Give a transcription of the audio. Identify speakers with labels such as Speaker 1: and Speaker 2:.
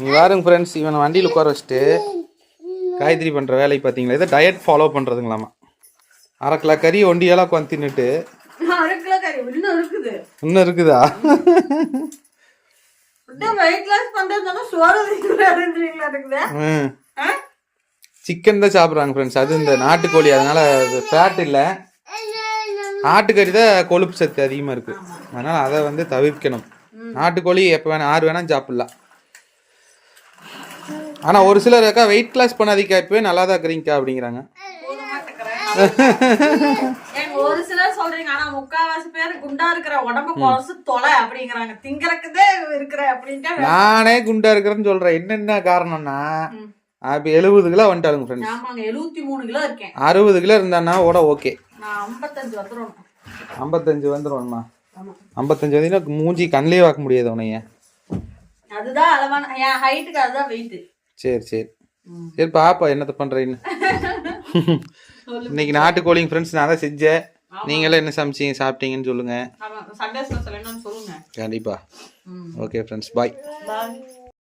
Speaker 1: நீ பாருங்க ஃப்ரெண்ட்ஸ் இவனை வண்டியில் உட்கார வச்சுட்டு காய்கறி பண்ணுற வேலை பார்த்தீங்களா? இதை டயட் ஃபாலோ பண்ணுறதுங்களாமா அரை கிலோ கறி ஒண்டியெல்லாம் உட்காந்து தின்னுட்டு.
Speaker 2: இன்னும் இருக்குது?
Speaker 1: சிக்கன் தான் சாப்பிட்றாங்க ஃப்ரெண்ட்ஸ் அது இந்த நாட்டுக்கோழி அதனால அது ஃபேட் இல்லை. ஆட்டுக்கறி தான் கொழுப்பு சத்து அதிகமாக இருக்குது அதனால் அதை வந்து தவிர்க்கணும். நாட்டுக்கோழி எப்போ வேணா ஆறு வேணாலும் சாப்பிட்லாம். ஆனால் ஒரு சிலர் அக்கா வெயிட் கிளாஸ் பண்ணாதீக்கா இப்போவே நல்லா தான் இருக்கிறீங்கக்கா அப்படிங்கிறாங்க.
Speaker 2: போக மாட்டேங்கிறேன். ஏங்க, ஒரு சிலர் சொல்றீங்க ஆனா முக்காவாசி பேர் குண்டா இருக்கிற உடம்பு குறைச்சு தொலை அப்படிங்கிறாங்க. திங்கறக்குதே இருக்கிற அப்படின்ட்டு
Speaker 1: நானே குண்டா இருக்கிறேன்னு சொல்கிறேன் என்னென்ன காரணம்னா எழுபது கிலோ வந்துட்டாளுங்க ஃப்ரெண்ட்ஸ்
Speaker 2: ஆமாங்க எழுபத்தி மூணு கிலோ இருக்கேன்.
Speaker 1: அறுபது கிலோ இருந்தான்னா ஓட ஓகே.
Speaker 2: ஐம்பத்தஞ்சு வந்துடும்
Speaker 1: ஐம்பத்தஞ்சு வந்துடும்மா
Speaker 2: ஆமா.
Speaker 1: ஐம்பத்தஞ்சு வந்தீங்கன்னா மூஞ்சி கண்ணிலே பார்க்க முடியாது உனைய
Speaker 2: அதுதான் அளவான என் ஹைட்டுக்கு அதுதான் வெயிட்
Speaker 1: சரி சரி. சரி பாப்பா என்னத்த பண்றீன்னு? இன்னைக்கு நாட்டுக்கோழிங்க ஃப்ரெண்ட்ஸ் நான் தான் செஞ்சேன். நீங்களும் என்ன சமைச்சீங்க சாப்பிட்டீங்கன்னு சொல்லுங்க. கண்டிப்பா. Okay friends
Speaker 2: bye